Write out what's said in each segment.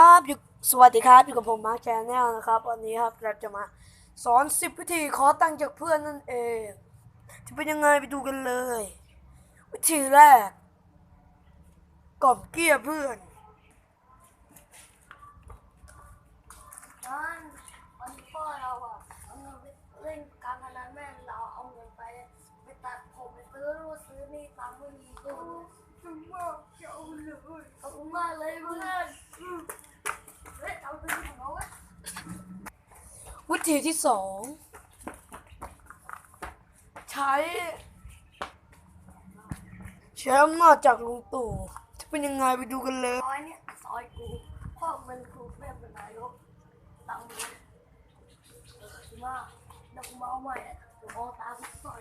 ครับสวัสดีครับ อยู่กับผมมาร์คแชนแนลนะครับ วันนี้ครับเราจะมาสอน 10 วิธีขอตังค์จากเพื่อนนั่นเอง จะเป็นยังไงไปดูกันเลย วิธีแรกกล่อมเกลี้ยเพื่อนวันนี้พ่อเราอะเอาเงินไปเล่นการพนันแม่งเราเอาเงินไปไปตัดผมไปซื้อนู่นซื้อนี่ตังค์ไม่มีตู้ถึงว่าจะเอาเลยขอบคุณมากเลยเพื่อนเฮ้ยเอาไปของเราเว้ย วิ ธีที่สองใช้ใช้อำนาจจากลุงตู่จะเป็นยังไงไปดูกันเลยซอยเนี่ยซอยกูพ่อเป็นคูแม่เป็นนายกตังค์เลยขอบคุณมาดี๋ยวกูมาใหม่อะเดี๋ยวเอาตากูซอย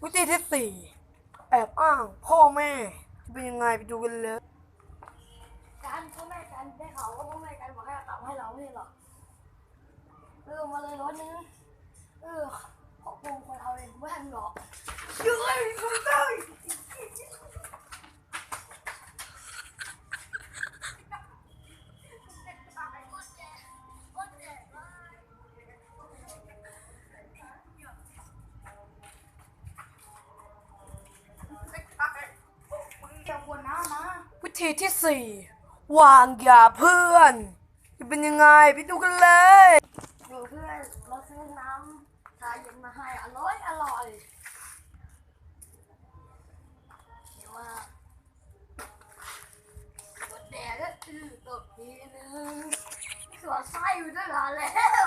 วิธีที่สี่แอบอ้างพ่อแม่จะเป็นยังไงไปดูกันเลยการพ่อแม่กันได้ข่าวว่าพ่อแม่กันบอกให้เอาตังค์ให้เราไม่หรอก เออมาเลยร้อยนึงเออขอบคุณคนเอาเองไม่ทันหรอกเฮ้ยคุณได้จะวนน้ำมาวิธีที่สี่วางยาเพื่อน จะเป็นยังไงไปดูกันเลย เพื่อนเราซื้อน้ำชาเย็นมาให้อร่อยอร่อยเดี๋ยวว่าวันแดดก็อือตกทีนึงสอดไส้อยู่ตั้งนานแล้ว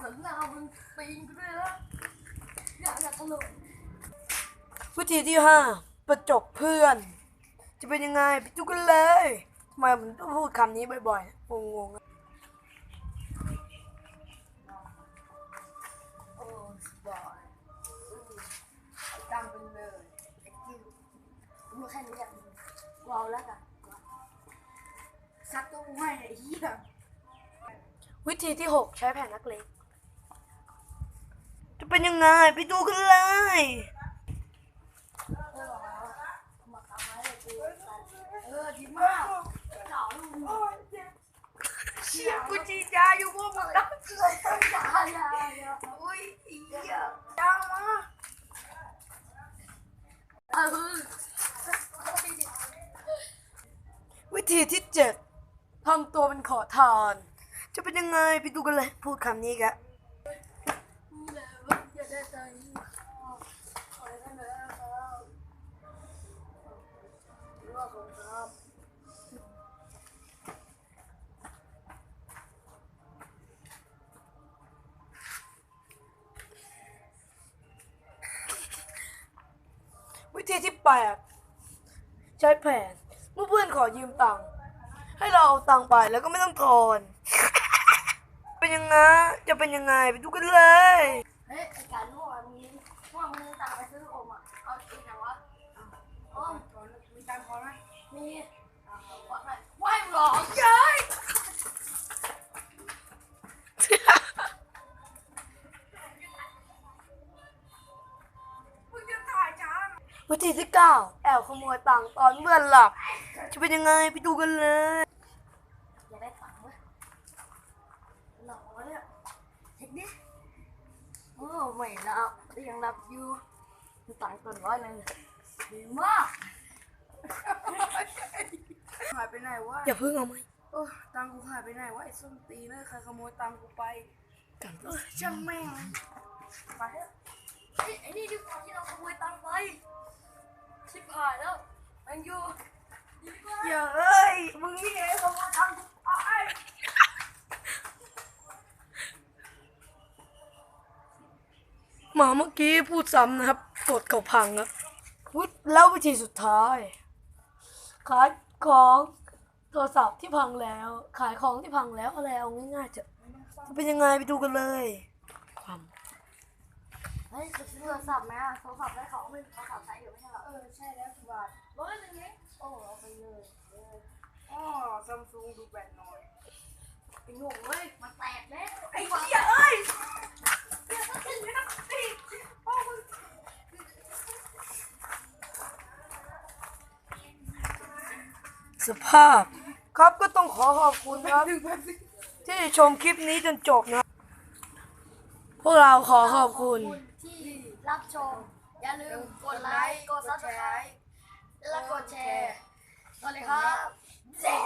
ถึงเรามันปีนกูด้วยแล้วอยากจะถล่มวิธีที่ห้าประจบเพื่อน จะเป็นยังไงไปดูกันเลยทำไมผมต้องพูดคำนี้บ่อยๆงงๆ มึงแค่นี้อยากมึงว้าวแล้วกันซัดตัวกูให้ไอ้เหี้ยวิธีที่หกใช้แผ่นนักเลงจะเป็นยังไง ไปดูกันเลยเออมาทำอะไรกูเออดีมากเก่าลูกเชี่ยกูจีจาอยู่พวกมึงนะเกิดตั้งแต่ยายาอุ้ยอีเหี้ยจังมาเออ วิ ธีที่เจ็ดทำตัวเป็นขอทาน จะเป็นยังไงไปดูกันเลย พูดคำนี้กะอย่าได้ใจขอให้ท่านวิธีที่แปดใช้แผน เมื่อเพื่อนขอยืมตังค์ให้เราเอาตังค์ไปแล้วก็ไม่ต้องทอน เป็นยังไงจะเป็นยังไงไปดูกันเลย เฮ้ยไอ้การเมื่อวานนี้เมื่อวามึงตังไปซื้อโอมอะเอาเองนะวะโอมมีตังค์พอไหมมีอะขอหน่อยหวหรอเย้ จ้าวิธีที่เก้าแอบขโมยตังค์ตอนเพื่อนหลับจะเป็นยังไงไปดูกันเลยอยากได้ตังค์ไหมหนอเนี่ยเห็นดิโอ้ไม่นับยังนับอยู่มีตังค์ตัวร้อยหนึงดีมากหายไปไหนวะอย่าเพิ่งเอาไหมเออตังค์กูหายไปไหนวะไอ้ส้นตีนเนยใครขโมยตังค์กูไปกันเออช่างแม่งไปเถอะไอ้ไอ้นี่ดีกว่าที่เราขโมยตังค์ไป ชิบหายแล้วแมงยูดีมากอย่าเอ้ยมึงนี่ไอ้ขโมยตังค์กูไปหมาเมื่อกี้พูดซ้ำนะครับกดเขาพังครับวิแล้ววิธีสุดท้าย ขายของโทรศัพท์ที่พังแล้ว ขายของที่พังแล้วอะไรเอาง่ายๆจะจะเป็นยังไงไปดูกันเลยความเฮ้ ยจะซื้อโทรศัพท์ไหมอะโทรศัพท์ได้เขาไม่โทรศัพท์ใช้อยู่ไม่ใช่เหรอเออใช่แล้วสิบาทร้อยหนึ่งเองโอ้เอาไปเลยเอออ๋อซัมซุงดูแบตหน่อยไอ้หนุ่มเว้ยมันแตกแล้วไอ้เหี้ยเอ้ยสภาพ ครับก็ต้องขอขอบคุณครับดึงแป๊บนึงที่ชมคลิปนี้จนจบนะ พวกเราขอขอบคุณ ที่รับชม อย่าลืมกดไลค์กดซับสไครต์และกดแชร์สวัสดีครับแซ่